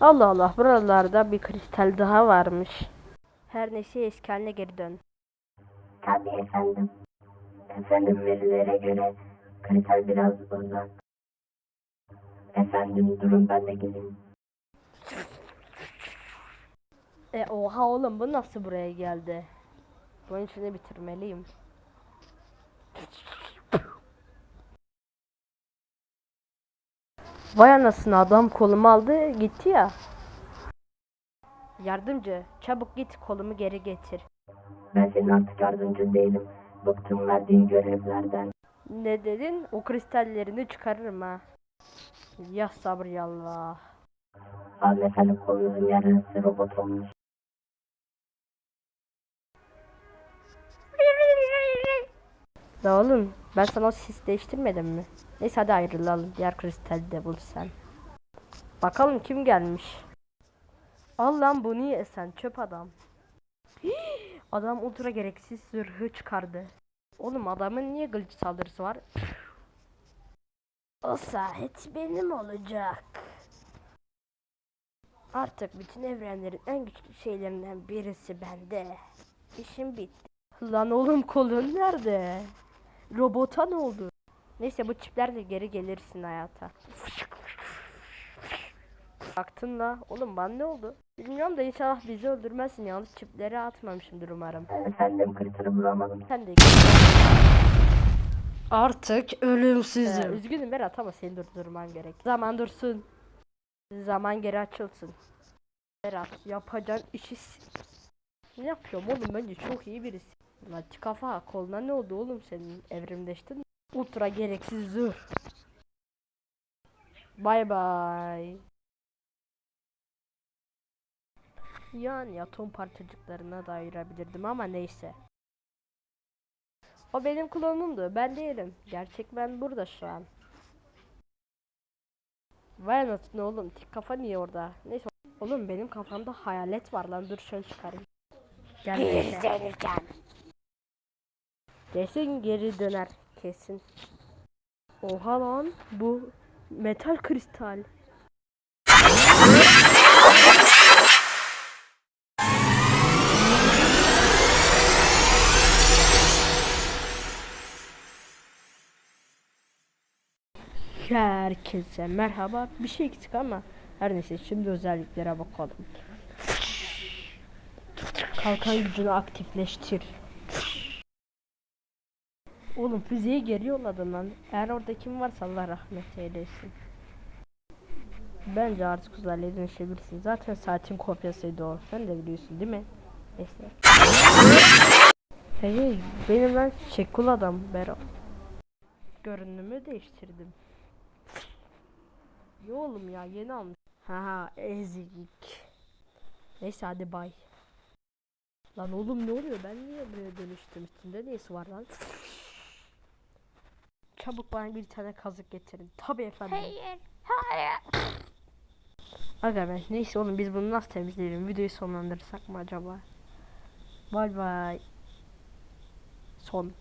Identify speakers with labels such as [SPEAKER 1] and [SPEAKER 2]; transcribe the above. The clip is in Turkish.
[SPEAKER 1] Allah Allah buralarda bir kristal daha varmış. Her neyse eski haline geri dön.
[SPEAKER 2] Tabii efendim. Efendim verilere göre kriter biraz uzak. Efendim durun ben de geleyim.
[SPEAKER 1] E oha oğlum bu nasıl buraya geldi? Bunun içini bitirmeliyim. Vay anasını adam kolumu aldı gitti ya. Yardımcı çabuk git kolumu geri getir.
[SPEAKER 2] Ben senin artık yardımcın değilim. Bıktım verdiğin görevlerden.
[SPEAKER 1] Ne dedin? O kristallerini çıkarırım ha. Ya sabır yallah.
[SPEAKER 2] Alın efendim kolunuzun yarısı robot olmuş.
[SPEAKER 1] Da oğlum ben sana o sis değiştirmedim mi? Neyse hadi ayrılalım. Diğer kristali de bul sen. Bakalım kim gelmiş. Al lan bu niye sen çöp adam. Hii, adam ultra gereksiz zırhı çıkardı. Oğlum adamın niye glitch saldırısı var? O saat benim olacak. Artık bütün evrenlerin en güçlü şeylerinden birisi bende. İşim bitti. Lan oğlum kolun nerede? Robota ne oldu? Neyse bu çiplerle geri gelirsin hayata. Baktın la. Oğlum bana ne oldu? Bilmiyorum da inşallah bizi öldürmezsin. Yanlış çipleri atmamışımdır umarım.
[SPEAKER 2] Efendim kriteri bulamadım.
[SPEAKER 1] Sen de
[SPEAKER 3] Artık
[SPEAKER 1] Ee,
[SPEAKER 3] ölümsüzüm.
[SPEAKER 1] üzgünüm Berat ama seni durdurman gerek. Zaman dursun. Zaman geri açılsın. Berat yapacağın işi Ne yapıyorum oğlum bence çok iyi birisi. Lan kafa koluna ne oldu oğlum senin evrimleştin? Ultra gereksiz zırh. Bay bay. Yani atom parçacıklarına da ayırabilirdim ama neyse. O benim klonumdu. Ben değilim. Gerçek ben burada şu an. Vay anasını oğlum. Tik kafa niye orada? Neyse. Oğlum benim kafamda hayalet var lan. Dur şöyle çıkarayım. Gel. Geri Kesin geri döner. Kesin. Oha lan. Bu metal kristal. Herkese merhaba. Bir şey eksik ama her neyse şimdi özelliklere bakalım. Kalkan gücünü aktifleştir. Oğlum füzeyi geri yolladın lan. Eğer orada kim varsa Allah rahmet eylesin. Bence artık uzaylıya dönüşebilirsin. Zaten saatin kopyasıydı o. Sen de biliyorsun değil mi? Neyse. Hey, benim ben şekul adam Bero. Görünümü değiştirdim. Yo oğlum ya yeni almış. Haha ezik. Neyse hadi bay. Lan oğlum ne oluyor? Ben niye buraya dönüştüm? Üstünde neyse var lan? Çabuk bana bir tane kazık getirin. Tabii efendim.
[SPEAKER 4] Hayır. Hayır.
[SPEAKER 1] Aga be neyse oğlum biz bunu nasıl temizleyelim? Videoyu sonlandırsak mı acaba? Bay bay. Son.